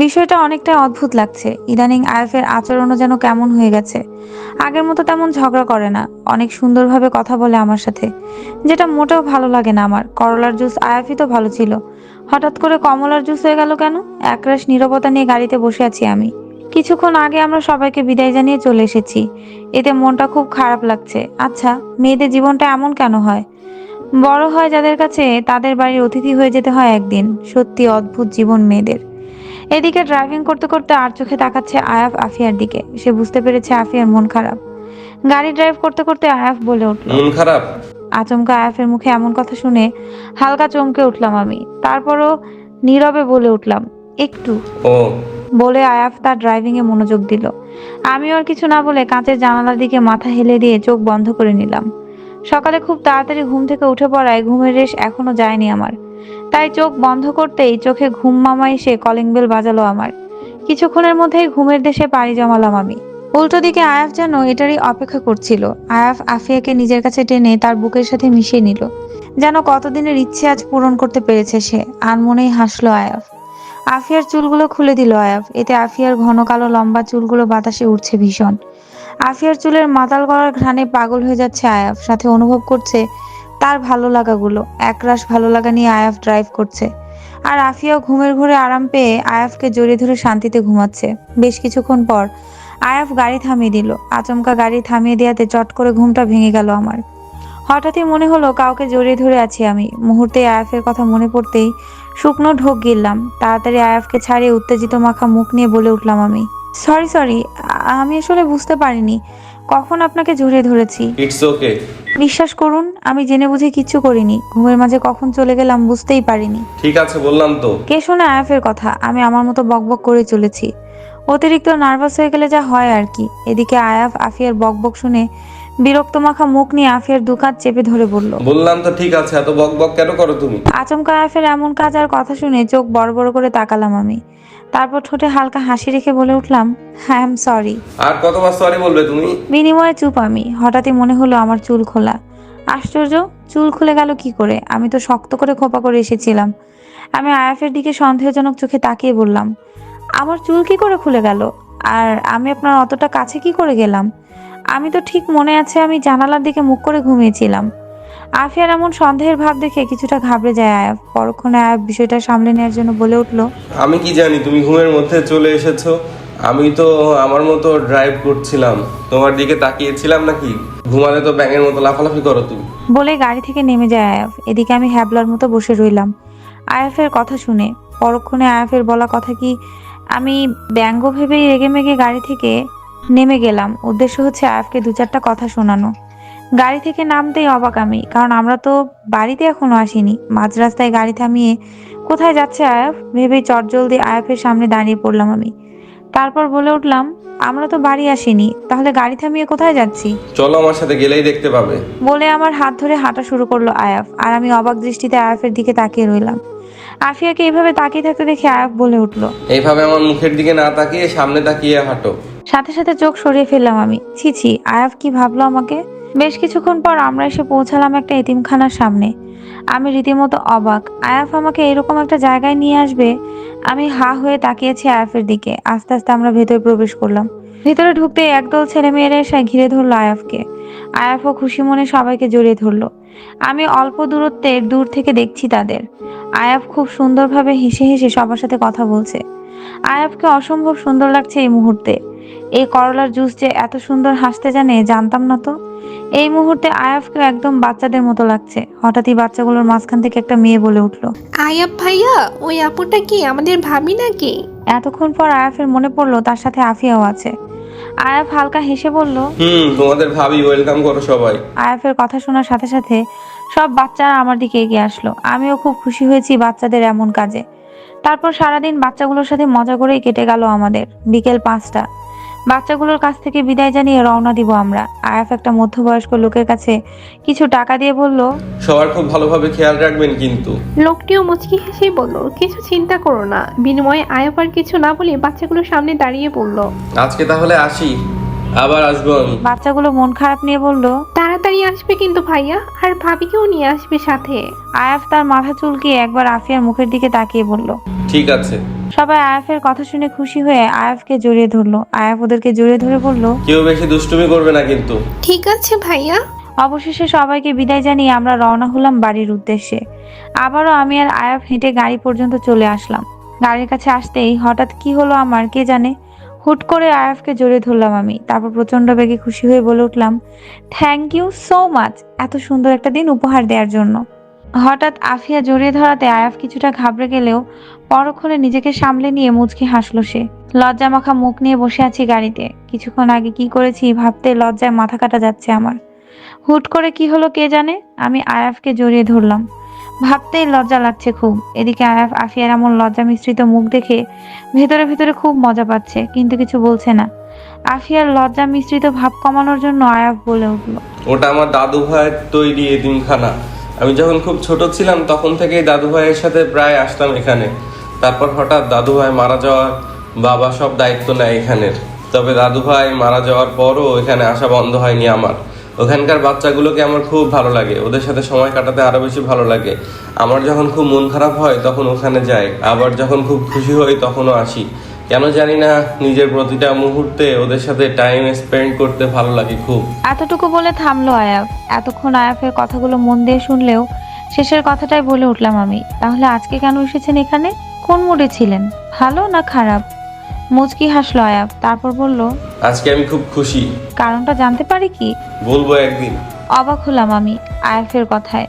বিষয়টা অনেকটা অদ্ভুত লাগছে। ইদানিং আয়াফের আচরণও যেন কেমন হয়ে গেছে। আগের মতো তেমন ঝগড়া করে না। অনেক সুন্দরভাবে কথা বলে আমার সাথে। যেটা মোটেও ভালো লাগে না আমার। করলার জুস আয়াফই তো ভালো ছিল। হঠাৎ করে কমলার জুস হয়ে গেল কেন? একরাশ নীরবতা নিয়ে গাড়িতে বসে আছি আমি। কিছুক্ষণ আগে আমরা সবাইকে বিদায় জানিয়ে চলে এসেছি। এতে মনটা খুব খারাপ লাগছে। আচ্ছা মেয়েদের জীবনটা এমন কেন হয়? বড় হয় যাদের কাছে তাদের বাড়ির অতিথি হয়ে যেতে হয় একদিন। সত্যি অদ্ভুত জীবন মেয়েদের। এদিকে ড্রাইভিং করতে করতে আর চোখে তাকাচ্ছে আয়াফ আফিয়ার দিকে। সে বুঝতে পেরেছে আফিয়ার মন খারাপ। গাড়ি ড্রাইভ করতে করতে আয়াফ বলে উঠল মন খারাপ? আচমকা আয়াফের মুখে এমন কথা শুনে হালকা চমকে উঠলাম আমি। তারপরও নীরবে বলে উঠলাম একটু। ও। বলে আয়াফ তার ড্রাইভিং এ মনোযোগ দিল। আমি আর কিছু না বলে কাঁচের জানালার দিকে মাথা হেলে দিয়ে চোখ বন্ধ করে নিলাম। সকালে খুব তাড়াতাড়ি ঘুম থেকে উঠে পড়ায় ঘুমের রেশ এখনও যায়নি আমার। তাই চোখ বন্ধ করতেই চোখে ঘুম মামা এসে কলিং বেল বাজালো আমার। কিছুক্ষণের মধ্যেই ঘুমের দেশে পাড়ি জমালাম আমি। উল্টো দিকে আয়াফ যেন এটারই অপেক্ষা করছিল। আয়াফ আফিয়াকে নিজের কাছে টেনে তার বুকের সাথে মিশিয়ে নিল। যেন কতদিনের ইচ্ছে আজ পূরণ করতে পেরেছে সে, আনমনেই হাসলো আয়াফ। আফিয়ার চুলগুলো খুলে দিল আয়াফ, এতে আফিয়ার ঘন কালো লম্বা চুলগুলো বাতাসে উঠছে ভীষণ। আফিয়ার চুলের মাতাল করার ঘ্রাণে পাগল হয়ে যাচ্ছে আয়াফ, সাথে অনুভব করছে তার ভালো লাগাগুলো। একরাশ ভালো লাগা নিয়ে আয়াফ ড্রাইভ করছে। আর আফিয়াও ঘুমের ঘরে আরাম পেয়ে আয়াফকে জড়িয়ে ধরে শান্তিতে ঘুমাচ্ছে। বেশ কিছুক্ষণ পর আয়াফ গাড়ি থামিয়ে দিল। আচমকা গাড়ি থামিয়ে দেওয়াতে চট করে ঘুমটা ভেঙে গেল আমার। হঠাৎই মনে হলো কাউকে জড়িয়ে ধরে আছি আমি। মুহূর্তে আয়াফের কথা মনে পড়তেই শুকনো ঢোক গিললাম। তাড়াতাড়ি আয়াফকে ছাড়িয়ে উত্তেজিত মাখা মুখ নিয়ে বলে উঠলাম আমি। সরি সরি আমি আসলে বুঝতে পারিনি। কখন আপনাকে জড়িয়ে ধরেছি? ইটস ওকে বিশ্বাস করুন আমি জেনে বুঝে কিচ্ছু করিনি। ঘুমের মাঝে কখন চলে গেলাম বুঝতেই পারিনি। ঠিক আছে বললাম তো। কে শোনে আয়াফের কথা? আমি আমার মতো বকবক করে চলেছি। অতিরিক্ত নার্ভাস হয়ে গেলে যা হয় আর কি। এদিকে আয়াফ আফিয়ার বকবক শুনে বিরক্ত মাখা মুখ নিয়ে আফিয়ার দুখাত চেপে ধরে বলল বললাম তো ঠিক আছে এত বক বক কেন করো তুমি? আচমকা আয়াফের এমন কাজ আর কথা শুনে চোখ বড় বড় করে তাকালাম আমি। তারপর ঠোঁটে হালকা হাসি রেখে বলে উঠলাম হ্যাঁ এম সরি আর কতবার সরি বলবে তুমি? বিনিময়ে চুপ আমি। হঠাৎই মনে হলো আমার চুল খোলা। আশ্চর্য চুল খুলে গেল কি করে? আমি তো শক্ত করে খোপা করে এসেছিলাম। আমি আয়াফের দিকে সন্দেহজনক চোখে তাকিয়ে বললাম আমার চুল কি করে খুলে গেল? আর আমি আপনার অতটা কাছে কি করে গেলাম? আমি তো ঠিক মনে আছে আমি জানালার দিকে মুখ করে ঘুমিয়েছিলাম। আফিয়ার এমন সন্দেহের ভাব দেখে কিছুটা ঘাবড়ে যায় আয়াফ পরক্ষণে আয়াফ বিষয়টা সামলে নেওয়ার জন্য বলে উঠল আমি কি জানি তুমি ঘুমের মধ্যে চলে এসেছ? আমি তো আমার মতো ড্রাইভ করছিলাম। তোমার দিকে তাকিয়েছিলাম নাকি? ঘুমালে তো ব্যাঙের মতো লাফালাফি করো তুমি। বলে গাড়ি থেকে নেমে যায় আয়াফ এদিকে আমি হ্যাবলার মতো বসে রইলাম। আয়াফের কথা শুনে পরক্ষণে আয়াফের বলা কথা কি আমি ব্যঙ্গ ভেবেই রেগে মেগে গাড়ি থেকে নেমে গেলাম। উদ্দেশ্য হচ্ছে আয়াফকে দু চারটা কথা শোনানো। গাড়ি থেকে নামতেই অবাক আমি কারণ আমরা তো বাড়িতে এখনও আসিনি। মাঝ রাস্তায় গাড়ি থামিয়ে কোথায় যাচ্ছে আয়াফ? ভেবেই চটজলদি আয়াফের সামনে দাঁড়িয়ে পড়লাম আমি। তারপর বলে উঠলাম আমরা তো বাড়ি আসিনি তাহলে গাড়ি থামিয়ে কোথায় যাচ্ছি? চলো আমার সাথে গেলেই দেখতে পাবে। বলে আমার হাত ধরে হাঁটা শুরু করল আয়াফ আর আমি অবাক দৃষ্টিতে আয়াফের দিকে তাকিয়ে রইলাম। আফিয়াকে এইভাবে তাকিয়ে থাকতে দেখে আয়াফ বলে উঠল। এইভাবে আমার মুখের দিকে না তাকিয়ে সামনে তাকিয়ে হাঁটো। সাথে সাথে চোখ সরিয়ে ফেললাম আমি। ছি ছি আয়াফ কি ভাবলো আমাকে? বেশ কিছুক্ষণ পর আমরা এসে পৌঁছালাম একটা এতিমখানার সামনে। আমি রীতিমতো অবাক। আয়াফ আমাকে এরকম একটা জায়গায় নিয়ে আসবে? আমি হা হয়ে তাকিয়েছি আয়াফের দিকে। আস্তে আস্তে আমরা ভেতরে প্রবেশ করলাম। ভেতরে ঢুকতে একদল ছেলে মেয়েরা এসে ঘিরে ধরলো আয়াফকে। আয়াফও খুশি মনে সবাইকে জড়িয়ে ধরলো। আমি অল্প দূরত্বে দূর থেকে দেখছি তাদের। আয়াফ খুব সুন্দরভাবে হেসে হেসে সবার সাথে কথা বলছে। আয়াফকে অসম্ভব সুন্দর লাগছে এই মুহূর্তে। এই করলার জুস যে এত সুন্দর হাসতে জানে জানতাম না তো? এই মুহূর্তে আয়াফকে একদম বাচ্চাদের মতো লাগছে। হঠাৎই বাচ্চাগুলোর মাঝখান থেকে একটা মেয়ে বলে উঠল। আয়াব ভাইয়া ওই আপুটা কি আমাদের ভাবি নাকি? এতক্ষণ পর আয়াফের মনে পড়ল তার সাথে আফিয়াও আছে। আয়াফ হালকা হেসে বলল হুম তোমাদের ভাবি ওয়েলকাম করো সবাই। আয়াফের কথা শোনার সাথে সাথে সব বাচ্চারা আমার দিকে এগিয়ে আসলো। আমিও খুব খুশি হয়েছি বাচ্চাদের এমন কাজে। তারপর সারাদিন বাচ্চাগুলোর সাথে মজা করেই কেটে গেল আমাদের বিকেল পাঁচটা। বাচ্চাগুলোর কাছ থেকে বিদায় জানিয়ে রওনা দিব আমরা। আয়াফ একটা মধ্যবয়স্ক লোকের কাছে কিছু টাকা দিয়ে বলল সবার খুব ভালোভাবে খেয়াল রাখবেন কিন্তু। লোকটিও মুচকি হেসেই বলল কিছু চিন্তা করো না। বিনিময়ে আয়াব আর কিছু না বলে বাচ্চাগুলোর সামনে দাঁড়িয়ে বলল আজকে তাহলে আসি আবার আসব আমি। বাচ্চাগুলো মন খারাপ নিয়ে বলল তাড়াতাড়ি আসবে কিন্তু ভাইয়া আর ভাবিকেও নিয়ে আসবে সাথে। আয়াফ তার মাথা চুলকিয়ে একবার আফিয়ার মুখের দিকে তাকিয়ে বলল ঠিক আছে। সবাই আয়াফের কথা শুনে খুশি হয়ে আয়াফকে জড়িয়ে ধরলো। আয়াফ ওদেরকে জড়িয়ে ধরে বলল কেউ বেশি দুষ্টুমি করবে না কিন্তু। ঠিক আছে ভাইয়া। অবশেষে সবাইকে বিদায় জানিয়ে আমরা রওনা হলাম বাড়ির উদ্দেশ্যে। আবারও আমি আর আয়াফ হেঁটে গাড়ি পর্যন্ত চলে আসলাম। গাড়ির কাছে আসতেই হঠাৎ কি হলো আমার কে জানে? হুট করে আয়াফকে জড়িয়ে ধরলাম আমি। তারপর প্রচণ্ড বেগে খুশি হয়ে বলে উঠলাম থ্যাংক ইউ সো মাচ এত সুন্দর একটা দিন উপহার দেওয়ার জন্য। হঠাৎ আফিয়া জড়িয়ে ধরাতে আয়াফ কিছুটা ঘাবড়ে গেলেও পরক্ষণে নিজেকে সামলে নিয়ে মুচকি হাসলো সে। লজ্জা মাখা মুখ নিয়ে বসে আছি গাড়িতে। কিছুক্ষণ আগে কি করেছি ভাবতে লজ্জায় মাথা কাটা যাচ্ছে আমার। হুট করে কি হলো কে জানে? আমি আয়াফকে জড়িয়ে ধরলাম। ভাবতেই লজ্জা লাগছে খুব। এদিকে আয়াফ আফিয়ার এমন লজ্জা মিশ্রিত মুখ দেখে ভেতরে ভেতরে খুব মজা পাচ্ছে, কিন্তু কিছু বলছে না। আফিয়ার লজ্জা মিশ্রিত ভাব কমানোর জন্য আয়াফ বলে উঠল, ওটা আমার দাদু ভাইয়ের তৈরি এতিমখানা আমি যখন খুব ছোট ছিলাম, তখন থেকেই দাদু ভাইয়ের সাথে প্রায় আসতাম এখানে। তারপর হঠাৎ দাদু ভাই মারা যাওয়ার বাবা সব দায়িত্ব নেয় এখানের। তবে দাদু ভাই মারা যাওয়ার পরও এখানে আসা বন্ধ হয়নি আমার। ওখানকার বাচ্চাগুলোকে আমার খুব ভালো লাগে। ওদের সাথে সময় কাটাতে আরও বেশি ভালো লাগে। আমার যখন খুব মন খারাপ হয়, তখন ওখানে যাই। আবার যখন খুব খুশি হই, তখনও আসি। কেন জানি না নিজের প্রতিটা মুহূর্তে ওদের সাথে টাইম স্পেন্ড করতে ভালো লাগে খুব। এতটুকু বলে থামলো আয়াফ এতক্ষণ আয়াফের কথাগুলো মন দিয়ে শুনলেও শেষের কথাটাই বলে উঠলাম আমি। তাহলে আজকে কেন এসেছেন এখানে? কোন মুডে ছিলেন? ভালো না খারাপ? মুচকি হাসলো আয়াফ তারপর বলল আজকে আমি খুব খুশি। কারণটা জানতে পারি কি? বলব একদিন। অবাক হলাম আমি আয়াফের কথায়।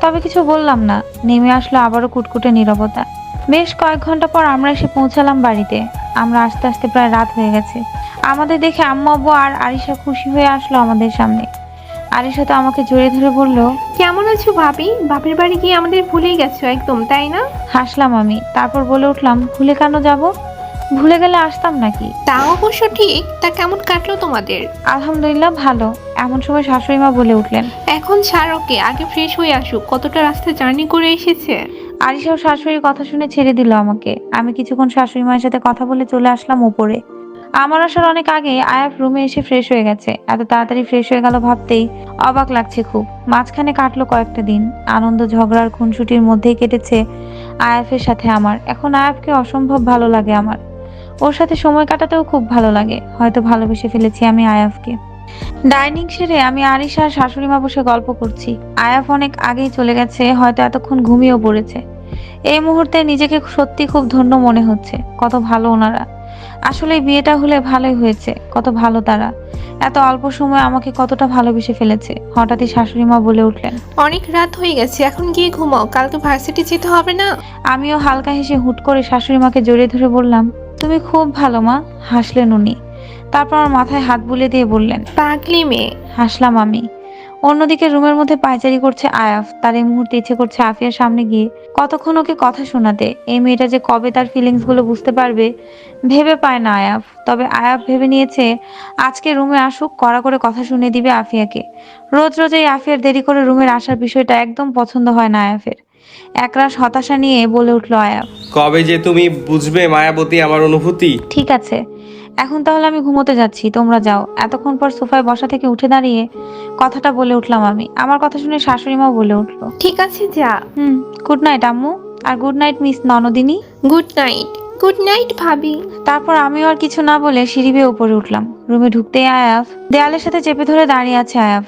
তবে কিছু বললাম না। নেমে আসলো আবারও কুটকুটে নীরবতা। বেশ কয়েক ঘণ্টা পর আমরা এসে পৌঁছালাম বাড়িতে। আমরা আস্তে আস্তে প্রায় রাত হয়ে গেছে। আমাদের দেখে আম্মু আব্বু আর আরিশা খুশি হয়ে আসলো আমাদের সামনে। আরিশা তো আমাকে জড়িয়ে ধরে বলল কেমন আছো ভাবি? বাপের বাড়ি গিয়ে আমাদের ভুলেই গেছো একদম তাই না? হাসলাম আমি তারপর বলে উঠলাম ভুলে কেন যাব? ভুলে গেলে আসতাম নাকি? তা অবশ্য ঠিক তা কেমন কাটলো তোমাদের? আলহামদুলিল্লাহ ভালো এমন সময় শাশুড়ি মা বলে উঠলেন এখন ছাড়োকে আগে ফ্রেশ হয়ে আসুক কতটা রাস্তা জার্নি করে এসেছে? আরিশাও শাশুড়ির কথা শুনে ছেড়ে দিল আমাকে। আমি কিছুক্ষণ শাশুড়ি মায়ের সাথে কথা বলে চলে আসলাম উপরে আমার আসার অনেক আগে আয়াফ রুমে এসে ফ্রেশ হয়ে গেছে। এত তাড়াতাড়ি ফ্রেশ হয়ে গেল ভাবতেই অবাক লাগছে খুব। মাঝখানে কাটলো কয়েকটা দিন। আনন্দ ঝগড়ার খুনসুটির মধ্যেই কেটেছে আয়াফের সাথে আমার। এখন আয়াফকে অসম্ভব ভালো লাগে আমার। ওর সাথে সময় কাটাতেও খুব ভালো লাগে। হয়তো ভালোবেসে ফেলেছি আমি আয়াফকে। ডাইনিং সেরে আমি আরিশা আর শাশুড়ি মা বসে গল্প করছি। আয়াফ অনেক আগেই চলে গেছে, হয়তো এতক্ষণ ঘুমিয়েও পড়েছে। এই মুহূর্তে নিজেকে সত্যি খুব ধন্য মনে হচ্ছে। কত ভালো ওনারা। আসলে বিয়েটা হলে ভালোই হয়েছে। কত ভালো তারা। এত অল্প সময় আমাকে কতটা ভালোবেসে ফেলেছে। হঠাৎই শাশুড়ি মা বলে উঠলেন অনেক রাত হয়ে গেছে এখন গিয়ে ঘুমাও। কালকে ভার্সিটি যেতে হবে না? আমিও হালকা হেসে হুট করে শাশুড়ি মাকে জড়িয়ে ধরে বললাম তুমি খুব ভালো মা। হাসলেন উনি। তারপর আমার মাথায় হাত বুলিয়ে দিয়ে বললেন পাগলি মেয়ে। হাসলাম আমি। অন্যদিকে রুমের মধ্যে পায়চারি করছে আয়াফ। তার এই মুহূর্তে ইচ্ছে করছে আফিয়ার সামনে গিয়ে কতক্ষণ ওকে কথা শোনাতে। এই মেয়েটা যে কবে তার ফিলিংসগুলো বুঝতে পারবে ভেবে পায় না আয়াফ। তবে আয়াফ ভেবে নিয়েছে আজকে রুমে আসুক কড়া করে কথা শুনে দিবে আফিয়াকে। রোজ রোজ এই আফিয়ার দেরি করে রুমের আসার বিষয়টা একদম পছন্দ হয় না আয়াফের। একরাশ হতাশা নিয়ে বলে উঠল আয়াফ। কবে যে তুমি বুঝবে মায়াবতী আমার অনুভূতি? ঠিক আছে। এখন তাহলে আমি ঘুমোতে যাচ্ছি তোমরা যাও। এতক্ষণ পর সোফায় বসা থেকে উঠে দাঁড়িয়ে কথাটা বলে উঠলাম আমি। আমার কথা শুনে শাশুড়ি মা বলে উঠল। ঠিক আছে যা। হুম গুড নাইট আম্মু। আর গুড নাইট মিস ননদিনী। গুড নাইট গুড নাইট ভাবি। তারপর আমিও আর কিছু না বলে সিঁড়ি বেয়ে উপরে উঠলাম। রুমে ঢুকতেই আয়াফ দেয়ালের সাথে চেপে ধরে দাঁড়িয়ে আছে আয়াফ।